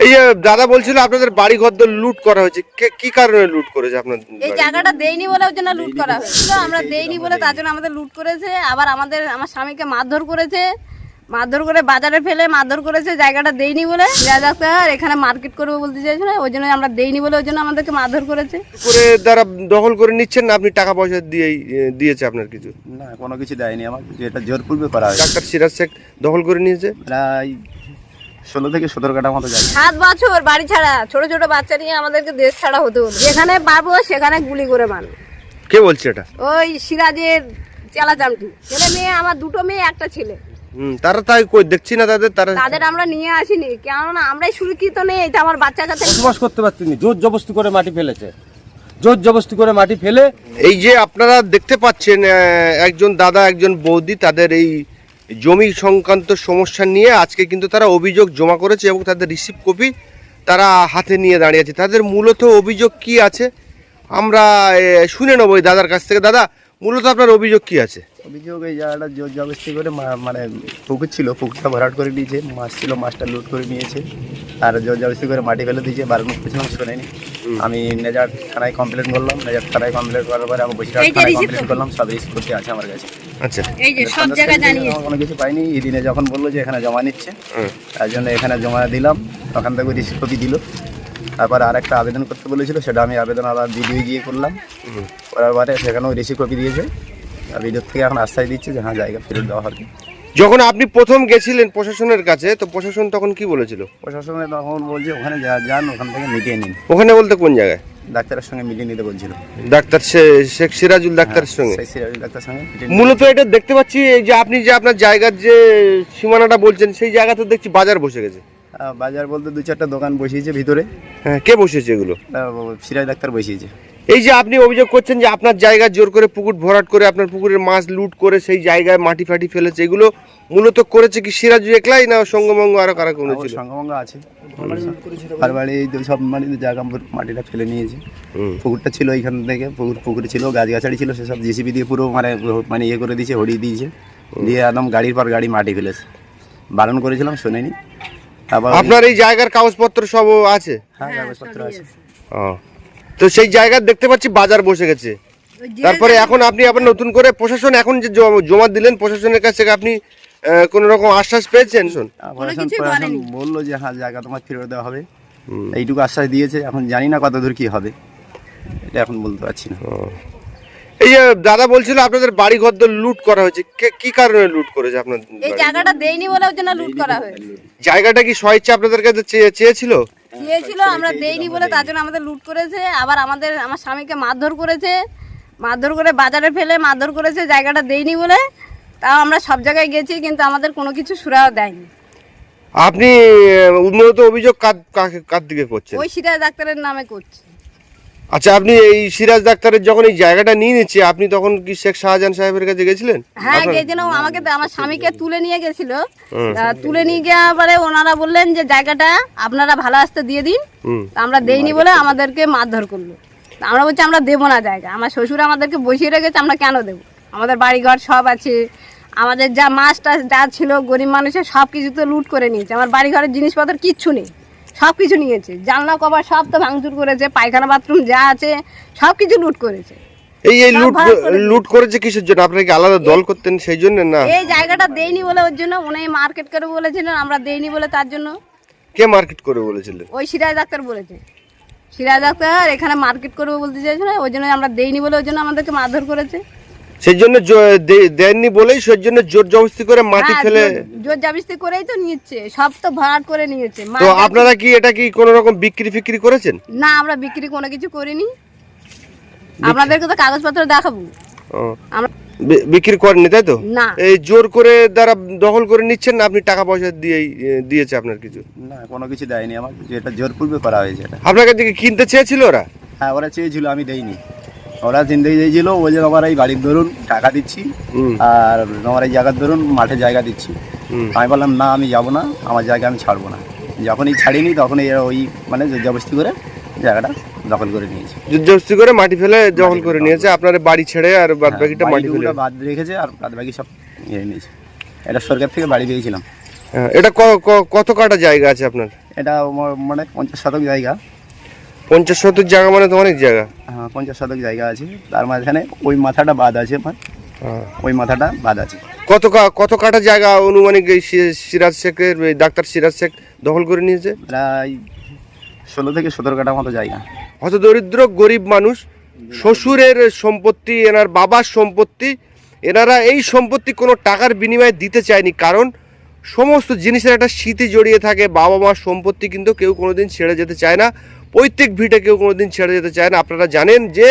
এই যে দাদা বলছিল আপনাদের বাড়ি ঘর লুট করা হয়েছে। কে- কি কারণে লুট করেছে আপনার এই জায়গাটা দেইনি বলে ওর জন্য লুট করা হয়েছিল আমরা দেইনি বলে তার জন্য আমাদের লুট করেছে। আবার আমাদের আমার স্বামীকে মারধর করেছে। মারধর করে বাজারে ফেলে মারধর করেছে। জায়গাটা দেইনি বলে। যা ডাক্তার এখানে মার্কেট করব বলতে চাইছিল। ওই জন্য আমরা দেইনি বলে ওই জন্য আমাদেরকে মারধর করেছে। করে দ্বারা দখল করে নিচ্ছেন না? আপনি টাকা পয়সা দিয়েই এ, দিয়েছে আপনার কিছু? না কোনো কিছু দেয়নি আমার এটা জোরপূর্বে করা হয়েছে। ডাক্তার সিরাজ শেখ দখল করে নিয়েছে? প্রায় ষোলো থেকে সতেরো কাটা মতো যায় সাত বছর বাড়ি ছাড়া ছোট ছোট বাচ্চা নিয়ে আমাদেরকে দেশ ছাড়া হতে। হলো যেখানে পাবো সেখানে গুলি করে মারবে। কে বলছে এটা? ওই সিরাজের চেলাচামটি ছেলে মেয়ে আমার দুটো মেয়ে একটা ছেলে। হুম তারা তাই কই দেখছি না তাদের তারা তাদের আমরা নিয়ে আসিনি। কেননা আমরাই সুরক্ষিত নেই এটা আমার বাচ্চা কাছে বসবাস করতে পারতেনি জোর জবস্তি করে মাটি ফেলেছে। জোর জবস্তি করে মাটি ফেলে এই যে আপনারা দেখতে পাচ্ছেন একজন দাদা একজন বৌদি তাদের এই জমি সংক্রান্ত সমস্যা নিয়ে আজকে কিন্তু তারা অভিযোগ জমা করেছে এবং তাদের রিসিভ কপি তারা হাতে নিয়ে দাঁড়িয়ে আছে। তাদের মূলত অভিযোগ কি আছে? আমরা শুনে নেব দাদার কাছ থেকে। দাদা মূলত আপনার অভিযোগ কি আছে? অভিযোগ এই জায়গাটা জোর জবস্তি করে মা- মানে পুকুর ছিল পুকুরটা ভরাট করে দিয়েছে মাছ ছিল মাছটা লুট করে নিয়েছে আর জোর জবস্তি করে মাটি ফেলে দিয়েছে বারানো পেছনে শোনেনি আমি নেজার থানায় কমপ্লেন করলাম নেজার থানায় কমপ্লেন করার পরে আমি বসিরহাট থানায় কমপ্লেন করলাম সব করতে আছে আমার কাছে। আচ্ছা। এই যে সব জায়গায় জানিয়ে কোনো কিছু পাইনি এই দিনে যখন বলল যে এখানে জমা নিচ্ছে তার জন্য এখানে জমা দিলাম তখন থেকে রিসিভ কপি দিল। তারপর আর একটা আবেদন করতে বলেছিল সেটা আমি আবেদন আবার ভিডিও গিয়ে করলাম। করার পরে সেখানেও রিসিভ কপি দিয়েছে। আর ভিডিও থেকে এখন আশ্বাস দিচ্ছে যে হ্যাঁ জায়গা ফেরত দেওয়া হবে। যখন আপনি প্রথম গেছিলেন প্রশাসনের কাছে তো প্রশাসন তখন কি বলেছিল? প্রশাসনে তখন বলছে ওখানে যা- যান ওখান থেকে মিটিয়ে নিন। ওখানে বলতে কোন জায়গায়? ডাক্তারের সঙ্গে মিটিয়ে নিতে বলছিল। ডাক্তার শে- শেখ সিরাজুল ডাক্তারের সঙ্গে? সিরাজুল ডাক্তার সঙ্গে মূলত এটা দেখতে পাচ্ছি এই যে আপনি যে আপনার জায়গার যে সীমানাটা বলছেন সেই জায়গাতে দেখছি বাজার বসে গেছে। বাজার বলতে দু চারটা দোকান বসিয়েছে ভিতরে। হ্যাঁ কে বসেছে এগুলো? সিরাজ ডাক্তার বসিয়েছে। এই যে আপনি অভিযোগ করছেন যে আপনার জায়গা জোর করে পুকুর ভরাট করে আপনার পুকুরের মাছ লুট করে সেই জায়গায় মাটি ফাটি ফেলেছে এগুলো মূলত করেছে কি সিরাজ একলাই না সঙ্গমঙ্গ আরও কারা কোনো ছিল সঙ্গভঙ্গ আছে। আর বাড়ি এই সব মানে জায়গা মাটিটা ফেলে নিয়েছে। পুকুরটা ছিল এইখান থেকে পুকুর পুকুর ছিল গাছগাছালি ছিল সেসব জেসিবি দিয়ে পুরো মানে মানে ইয়ে করে দিয়েছে হরিয়ে দিয়েছে। দিয়ে একদম গাড়ির পর গাড়ি মাটি ফেলেছে। বারণ করেছিলাম শোনেনি। তারপর আপনার এই জায়গার কাগজপত্র সব আছে? হ্যাঁ কাগজপত্র আছে। ও। তো সেই জায়গা দেখতে পাচ্ছি বাজার বসে গেছে। তারপরে এখন আপনি আবার নতুন করে প্রশাসন এখন যে জমা- জমা দিলেন প্রশাসনের কাছ থেকে আপনি কোনো রকম আশ্বাস পেয়েছেন? শোন। বলল যে হ্যাঁ জায়গা তোমার ফেরত দেওয়া হবে। এইটুকু আশ্বাস দিয়েছে। এখন জানি না কত দূর কি হবে। এটা এখন বলতে পারছি না। এই যে দাদা বলছিল আপনাদের বাড়ি ঘর লুট করা হয়েছে। কে- কি কারণে লুট করেছে আপনার এই জায়গাটা দেইনি বলে ওর জন্য লুট করা হয়েছে। জায়গাটা কি স্বেচ্ছা আপনাদের কাছে চেয়ে- চেয়েছিল? চেয়েছিল আমরা দেইনি বলে তার জন্য আমাদের লুট করেছে। আবার আমাদের আমার স্বামীকে মারধর করেছে। মারধর করে বাজারে ফেলে মারধর করেছে জায়গাটা দেইনি বলে। তাও আমরা সব জায়গায় গেছি কিন্তু আমাদের কোনো কিছু সুরাও দেয়নি। আপনি আহ, উন্নত অভিযোগ কার কাকে- কার দিকে করছেন? ওই সিরাজ ডাক্তারের নামে করছি। আচ্ছা আপনি এই সিরাজ ডাক্তারের যখন এই জায়গাটা নিয়ে নিচ্ছে আপনি তখন কি শেখ শাহজাহান সাহেবের কাছে গেছিলেন? হ্যাঁ গেছিলাম। আমাকে তো আমার স্বামীকে তুলে নিয়ে গেছিল। তুলে নিয়ে গিয়ে পরে ওনারা বললেন যে জায়গাটা আপনারা ভালো আসতে দিয়ে দিন। তা আমরা দেইনি বলে আমাদেরকে মারধর করল। আমরা বলছি আমরা দেবো না জায়গা। আমার শ্বশুর আমাদেরকে বসিয়ে রেখেছে আমরা কেন দেবো? আমাদের বাড়িঘর সব আছে। আমাদের যা মাছটা যা ছিল গরিব মানুষের সব কিছু তো লুট করে নিয়েছে। আমার বাড়িঘরের জিনিসপত্র কিচ্ছু নেই। সব কিছু নিয়েছে। জানলা কভার সব তো ভাঙচুর করেছে পায়খানা বাথরুম যা আছে সব কিছু লুট করেছে। এই এই লুট লুট করেছে কিসের জন্য? আপনারা কি আলাদা দল করতেন সেই জন্য না? এই জায়গাটা দেইনি বলে ওর জন্য উনি মার্কেট করে বলেছিলেন আমরা দেইনি বলে তার জন্য। কে মার্কেট করে বলেছিলেন? ওই সিরাজ ডাক্তার বলেছে। সিরাজ ডাক্তার এখানে মার্কেট করবে বলতে চাইছিল ওই জন্য আমরা দেইনি বলে ওই জন্য আমাদেরকে মারধর করেছে। সেই জন্য দেননি বলেই সেই জন্য জোর জবস্তি করে মাটি হ্যাঁ, ফেলে জোর- জাবিস্তি করেই তো নিচ্ছে সব তো ভরাট করে নিয়েছে। তো আপনারা কি এটা কি কোনো রকম বিক্রি ফিক্রি করেছেন? না আমরা বিক্রি কোনো কিছু করিনি। আপনাদেরকে তো কাগজপত্র দেখাবো। আমরা বিক্রি করেনি তাই তো? না। এই জোর করে দ্বারা দখল করে নিচ্ছেন না আপনি টাকা পয়সা দিয়েই এ, দিয়েছে আপনার কিছু? না কোনো কিছু দেয়নি আমার এটা জোরপূর্বে করা হয়েছে এটা। আপনার কাছ থেকে কিনতে চেয়েছিল ওরা? হ্যাঁ ওরা চেয়েছিল আমি দেইনি। ওরা চিনতে চেয়েছিল ওই যে আমার এই বাড়ির ধরুন টাকা দিচ্ছি আর আমার এই জায়গার ধরুন মাঠে জায়গা দিচ্ছি। আমি বললাম না আমি যাব না আমার জায়গা আমি ছাড়বো না। যখনই ছাড়িনি তখনই এরা ওই মানে জবস্তি করে জায়গাটা দখল করে নিয়েছে। জোর জবস্তি করে মাটি ফেলে দখল করে নিয়েছে আপনার বাড়ি ছেড়ে আর বাদ বাকিটা মাটি ফেলে। বাদ রেখেছে আর বাদ বাকি সব ইয়ে নিয়েছে। এটা সরকার থেকে বাড়ি পেয়েছিলাম। হ্যাঁ, এটা কত কাটা জায়গা আছে আপনার? এটা মানে পঞ্চাশ শতক জায়গা। পঞ্চাশ শতক জায়গা মানে তো অনেক জায়গা। হ্যাঁ পঞ্চাশ শতক জায়গা আছে। তার মাঝখানে ওই মাথাটা বাদ আছে আমার। হ্যাঁ। ওই মাথাটা বাদ আছে। কত কত কাটা জায়গা অনুমানিক এই সিরাজ শেখের ডাক্তার সিরাজ শেখ দখল করে নিয়েছে? প্রায় ষোলো থেকে সতেরো কাটা মতো জায়গা। হত দরিদ্র গরিব মানুষ শ্বশুরের সম্পত্তি এনার বাবার সম্পত্তি এনারা এই সম্পত্তি কোনো টাকার বিনিময়ে দিতে চায়নি কারণ সমস্ত জিনিসের একটা স্মৃতি জড়িয়ে থাকে। বাবা মার সম্পত্তি কিন্তু কেউ কোনোদিন ছেড়ে যেতে চায় না। পৈতৃক ভিটে কেউ কোনোদিন ছেড়ে যেতে চায় না। আপনারা জানেন যে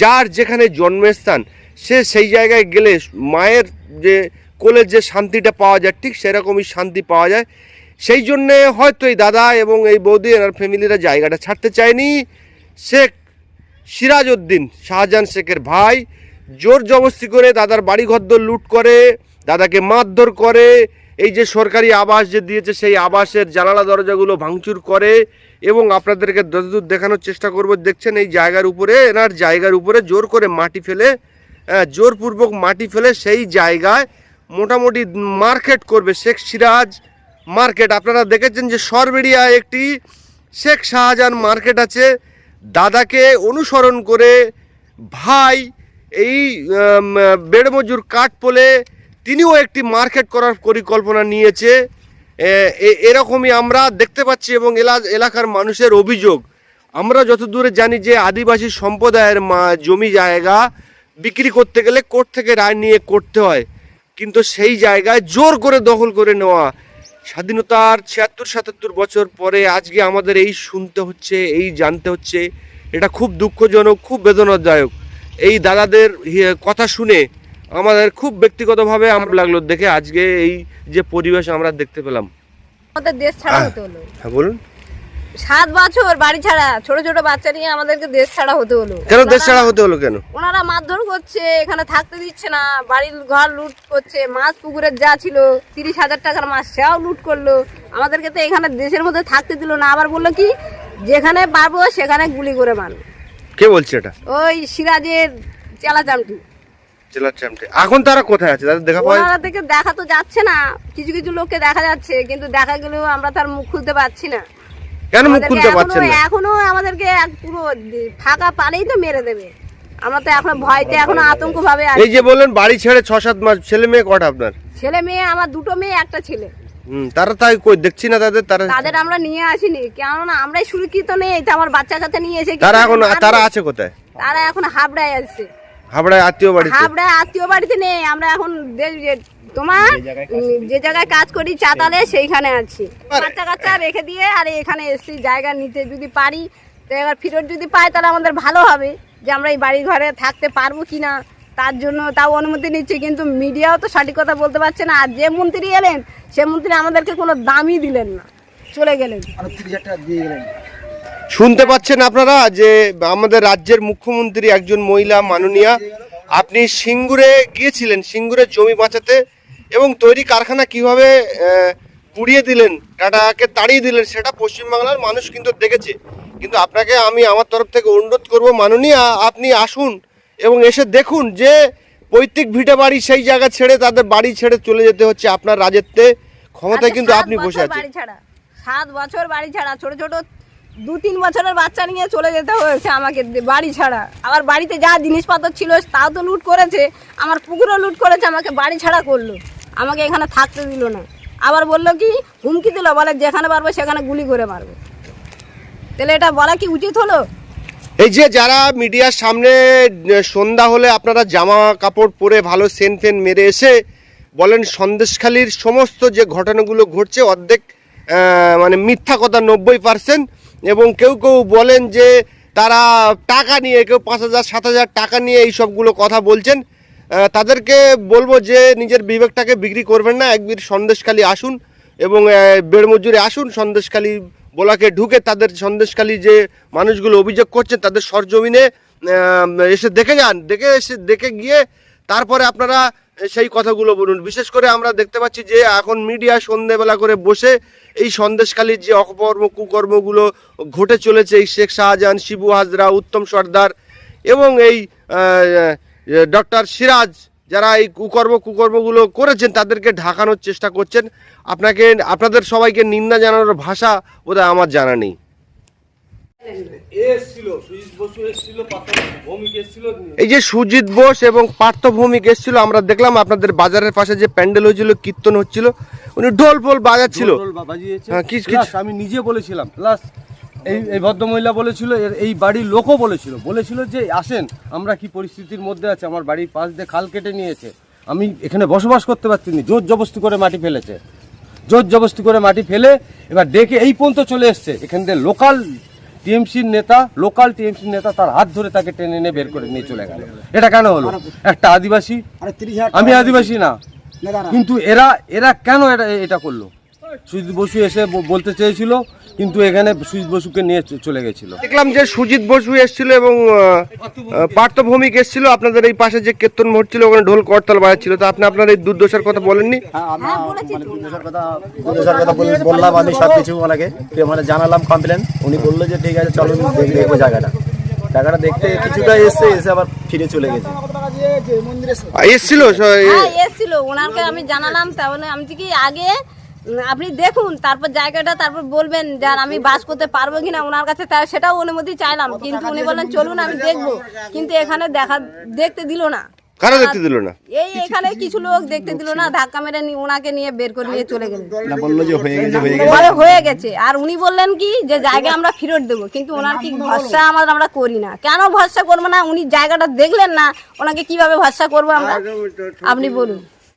যার যেখানে জন্মস্থান, সে সেই জায়গায় গেলে মায়ের যে কোলের যে শান্তিটা পাওয়া যায়, ঠিক সেরকমই শান্তি পাওয়া যায়। সেই জন্যে হয়তো এই দাদা এবং এই বৌদি এনার ফ্যামিলিরা জায়গাটা ছাড়তে চায়নি। শেখ সিরাজ উদ্দিন শাহজাহান শেখের ভাই জোর জবস্তি করে দাদার বাড়ি ঘরদোর লুট করে, দাদাকে মারধর করে এই যে সরকারি আবাস যে দিয়েছে, সেই আবাসের জানালা দরজাগুলো ভাঙচুর করে এবং আপনাদেরকে যতদূর দেখানোর চেষ্টা করব। দেখছেন এই জায়গার উপরে, এনার জায়গার উপরে জোর করে মাটি ফেলে জোরপূর্বক মাটি ফেলে সেই জায়গায় মোটামুটি মার্কেট করবে শেখ সিরাজ মার্কেট। আপনারা দেখেছেন যে সরবেরিয়া একটি শেখ শাহজাহান মার্কেট আছে। দাদাকে অনুসরণ করে ভাই এই বেড়মজুর বেড় কাঠ পোলে তিনিও একটি মার্কেট করার পরিকল্পনা নিয়েছে। এরকমই আমরা দেখতে পাচ্ছি এবং এলা- এলাকার মানুষের অভিযোগ। আমরা যতদূরে জানি যে আদিবাসী সম্প্রদায়ের জমি জায়গা বিক্রি করতে গেলে কোর্ট থেকে রায় নিয়ে করতে হয়। কিন্তু সেই জায়গায় জোর করে দখল করে নেওয়া। স্বাধীনতার ছিয়াত্তর, সাতাত্তর বছর পরে আজকে আমাদের এই শুনতে হচ্ছে, এই জানতে হচ্ছে। এটা খুব দুঃখজনক, খুব বেদনাদায়ক। এই দাদাদের কথা শুনে আমাদের খুব ব্যক্তিগতভাবে আমার লাগল দেখে আজকে এই যে পরিবেশ আমরা দেখতে পেলাম। আমাদের দেশ ছাড়া হতে হলো। হ্যাঁ বলুন। সাত বছর বাড়ি ছাড়া ছোট ছোট বাচ্চা নিয়ে আমাদেরকে দেশ ছাড়া হতে হলো। কেন দেশ ছাড়া হতে হলো কেন? ওনারা মারধর করছে এখানে থাকতে দিচ্ছে না বাড়ির ঘর লুট করছে মাছ পুকুরের যা ছিল তিরিশ হাজার টাকার মাছ সেও লুট করল। আমাদেরকে তো এখানে দেশের মধ্যে থাকতে দিল না আবার বলল কি যেখানে পারব সেখানে গুলি করে মারবো। কে বলছে এটা? ওই সিরাজের চেলাচামটি জেলার চ্যাম্পে এখন তারা কোথায় আছে? তাদের দেখা পাওয়া ওনারা থেকে দেখা তো যাচ্ছে না। কিছু কিছু লোককে দেখা যাচ্ছে কিন্তু দেখা গেলেও আমরা তার মুখ খুলতে পারছি না। কেন মুখ খুলতে পারছেন না? এখনও আমাদেরকে এক পুরো ফাঁকা পালেই তো মেরে দেবে। আমরা তো এখন ভয়তে এখনও আতঙ্ক ভাবে আছি। এই যে বললেন বাড়ি ছেড়ে ছ সাত মাস ছেলে মেয়ে কটা আপনার? ছেলে মেয়ে আমার দুটো মেয়ে একটা ছেলে। হুম তারা তাই কই দেখছি না তাদের তারা তাদের আমরা নিয়ে আসিনি। কেননা আমরাই সুরক্ষিত নেই আমার বাচ্চা কাচ্চা নিয়ে এসে তারা এখন তারা আছে কোথায়? তারা এখন হাবড়ায় আসছে হাবড়ায় আত্মীয় বাড়িতে? হাবড়ায় আত্মীয় বাড়িতে নেই আমরা এখন তোমার যে জায়গায় কাজ করি। চাতালে সেইখানে আছি। বাচ্চা কাচ্চা রেখে দিয়ে আর এখানে এসছি জায়গা নিতে যদি পারি তো এবার ফেরত যদি পাই তাহলে আমাদের ভালো হবে যে আমরা এই বাড়ি ঘরে থাকতে পারব কি না তার জন্য তাও অনুমতি নিচ্ছে কিন্তু মিডিয়াও তো সঠিক কথা বলতে পারছে না। আর যে মন্ত্রী এলেন সে মন্ত্রী আমাদেরকে কোনো দামই দিলেন না। চলে গেলেন। শুনতে পাচ্ছেন আপনারা যে আমাদের রাজ্যের মুখ্যমন্ত্রী একজন মহিলা মাননীয়া আপনি সিঙ্গুরে গিয়েছিলেন সিঙ্গুরে জমি বাঁচাতে এবং তৈরি কারখানা কীভাবে পুড়িয়ে দিলেন টাটাকে তাড়িয়ে দিলেন সেটা পশ্চিমবাংলার মানুষ কিন্তু দেখেছে। কিন্তু আপনাকে আমি আমার তরফ থেকে অনুরোধ করব মাননীয়া আপনি আসুন এবং এসে দেখুন যে পৈতৃক ভিটে বাড়ি সেই জায়গা ছেড়ে তাদের বাড়ি ছেড়ে চলে যেতে হচ্ছে আপনার রাজত্বে। ক্ষমতায় আচ্ছা, কিন্তু আপনি বসে আছেন। সাত বছর বাড়ি ছাড়া ছোট ছোট দু তিন বছরের বাচ্চা নিয়ে চলে যেতে হয়েছে আমাকে বাড়ি ছাড়া। আমার বাড়িতে যা জিনিসপত্র ছিল, তাও তো লুট করেছে। আমার পুকুরও লুট করেছে, আমাকে বাড়ি ছাড়া করল। আমাকে এখানে থাকতে দিল না। আবার বলল কি, হুমকি দিল, বলে যেখানে পারব সেখানে গুলি করে মারবো। তাহলে এটা বলা কি উচিত হলো? এই যে যারা মিডিয়ার সামনে সন্ধ্যা হলে আপনারা জামা কাপড় পরে ভালো সেন ফেন মেরে এসে বলেন সন্দেশখালির সমস্ত যে ঘটনাগুলো ঘটছে, অর্ধেক মানে মিথ্যা কথা নব্বই পার্সেন্ট এবং কেউ কেউ বলেন যে তারা টাকা নিয়ে, কেউ পাঁচ হাজার, সাত হাজার টাকা নিয়ে এই সবগুলো কথা বলছেন। তাদেরকে বলব যে নিজের বিবেকটাকে বিক্রি করবেন না একবার সন্দেশখালি আসুন এবং বেড়মজুরে আসুন, সন্দেশখালি বলাকে ঢুকে তাদের সন্দেশখালি যে মানুষগুলো অভিযোগ করছে তাদের সরজমিনে এসে দেখে যান, দেখে এসে দেখে গিয়ে তারপরে আপনারা সেই কথাগুলো বলুন। বিশেষ করে আমরা দেখতে পাচ্ছি যে এখন মিডিয়া সন্ধেবেলা করে বসে এই সন্দেশকালীর যে অকর্ম কুকর্মগুলো ঘটে চলেছে, এই শেখ শাহজাহান, শিবু হাজরা, উত্তম সর্দার এবং এই ডক্টর সিরাজ যারা এই কুকর্ম কুকর্মগুলো করেছেন, তাদেরকে ঢাকানোর চেষ্টা করছেন। আপনাকে, আপনাদের সবাইকে নিন্দা জানানোর ভাষা বোধহয় আমার জানা নেই। এই যে সুজিত বোস এবং পার্থ ভৌমিক এসেছিল আমরা দেখলাম আপনাদের বাজারের পাশে যে প্যান্ডেল হয়েছিল কীর্তন হচ্ছিল উনি ঢোল ফোল বাজাচ্ছিল হ্যাঁ, আমি নিজে বলেছিলাম প্লাস এই এই ভদ্রমহিলা বলেছিল এই বাড়ির লোকও বলেছিল বলেছিল যে আসেন আমরা কি পরিস্থিতির মধ্যে আছে আমার বাড়ির পাশ দিয়ে খাল কেটে নিয়েছে। আমি এখানে বসবাস করতে পারছি না জোর জবস্তি করে মাটি ফেলেছে। জোর জবস্তি করে মাটি ফেলে এবার ডেকে এই পর্যন্ত চলে এসছে। এখান থেকে লোকাল টিএমসির নেতা লোকাল টিএমসির নেতা তার হাত ধরে তাকে টেনে নিয়ে বের করে নিয়ে চলে গেল। এটা কেন হলো? একটা আদিবাসী? আমি আদিবাসী না। কিন্তু এরা এরা কেন এটা এটা করল? সুজিত বসু এসে বলতে চেয়েছিল কিন্তু এখানে সুজিত বসুকে নিয়ে চলে গেছিল। দেখলাম যে সুজিত বসু এসেছিল এবং পার্থ ভৌমিক এসেছিল। আপনাদের এই পাশে যে কীর্তন ছিল ওখানে ঢোল করতাল বাজাচ্ছিল। তো আপনি আপনার এই দুর্দশার কথা বলেননি? হ্যাঁ আমরা মানে দুর্দশার কথা বললাম আমি সব কিছু ওনাকে মানে জানালাম কমপ্লেন উনি বলল যে ঠিক আছে চলো দেখব জায়গাটা। জায়গাটা দেখতে কিছুটা এসছে এসে আবার ফিরে চলে গেছে। এসেছিল হ্যাঁ এসেছিল। ওনাকে আমি জানালাম তাহলে আমি কি আগে আপনি দেখুন তারপর জায়গাটা তারপর বলবেন যার আমি বাস করতে পারব কিনা? ওনার কাছে সেটাও অনুমতি চাইলাম। কিন্তু উনি বললেন চলুন আমি দেখব। কিন্তু এখানে দেখা দেখতে দিল না। কারও দেখতে দিল না? এই এখানে কিছু লোক দেখতে দিল না ধাক্কা মেরে ওনাকে নিয়ে বের করে নিয়ে চলে গেলেন। না বলল যে হয়ে গেছে হয়ে গেছে। বলে হয়ে গেছে। আর উনি বললেন কি যে জায়গা আমরা ফেরত দেবো। কিন্তু ওনার কি ভরসা আমার আমরা করি না। কেন ভরসা করব না? উনি জায়গাটা দেখলেন না ওনাকে কীভাবে ভরসা করব আমরা? আপনি বলুন।